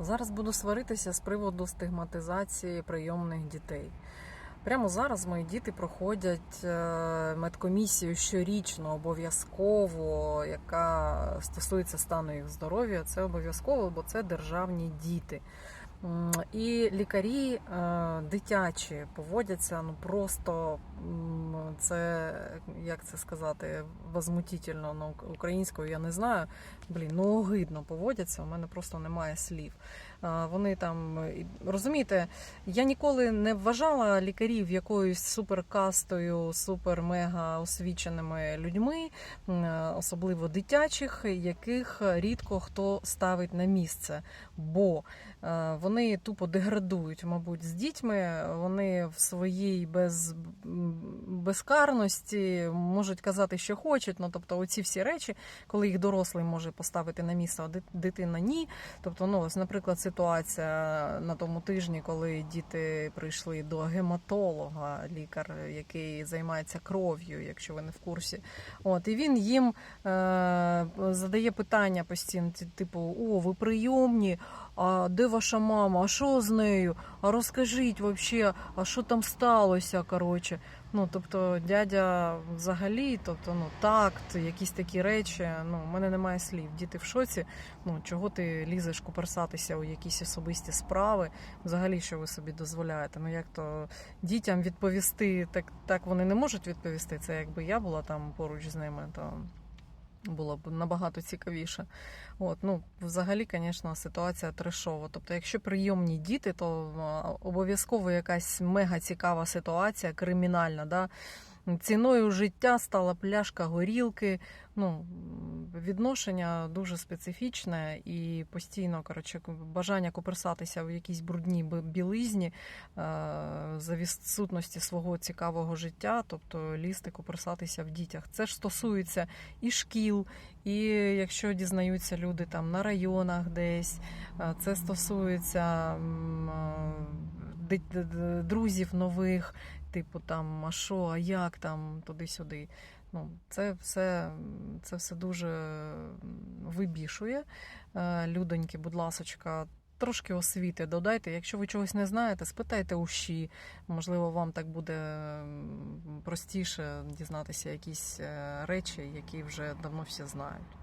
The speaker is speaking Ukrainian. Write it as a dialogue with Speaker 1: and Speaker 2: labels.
Speaker 1: Зараз буду сваритися з приводу стигматизації прийомних дітей. Прямо зараз мої діти проходять е, медкомісію щорічно обов'язково, яка стосується стану їх здоров'я. Це обов'язково, бо це державні діти. І лікарі е, дитячі поводяться ну просто це як це сказати возмутительно ну, українською я не знаю. Блін, ну огидно поводяться. У мене просто немає слів. Вони там розумієте, я ніколи не вважала лікарів якоюсь суперкастою, супер-мега освіченими людьми, особливо дитячих, яких рідко хто ставить на місце. Бо е, вони тупо деградують, мабуть, з дітьми. Вони в своїй без, безкарності можуть казати, що хочуть. Ну, тобто, оці всі речі, коли їх дорослий може поставити на місце, а дит- дитина ні. Тобто, ну, ось, наприклад, ситуація на тому тижні, коли діти прийшли до гематолога, лікар, який займається кров'ю, якщо ви не в курсі. От, і він їм е, задає питання постійно, типу, о, ви прийомні, а де ваша мама? А що з нею? А розкажіть вообще, а що там сталося? Коротше. Ну, тобто, дядя взагалі, тобто, ну такт, якісь такі речі. Ну, у мене немає слів. Діти в шоці. Ну, чого ти лізеш куперсатися у якісь особисті справи? Взагалі, що ви собі дозволяєте? Ну як то дітям відповісти, так, так вони не можуть відповісти. Це якби я була там поруч з ними, то було б набагато цікавіше. От, ну, взагалі, звісно, ситуація трешова. Тобто, якщо прийомні діти, то обов'язково якась мега цікава ситуація, кримінальна. Да? Ціною життя стала пляшка горілки. Ну, відношення дуже специфічне і постійно коротше, бажання куперсатися в якійсь брудній білизні е, за відсутності свого цікавого життя, тобто лізти куперсатися в дітях. Це ж стосується і шкіл, і якщо дізнаються люди там на районах десь, е, це стосується е, друзів нових, типу там, а що, а як там, туди-сюди. Ну, це все, це все дуже вибішує. Е, Людоньки, будь ласочка, трошки освіти додайте. Якщо ви чогось не знаєте, спитайте уші. Можливо, вам так буде простіше дізнатися якісь е, речі, які вже давно всі знають.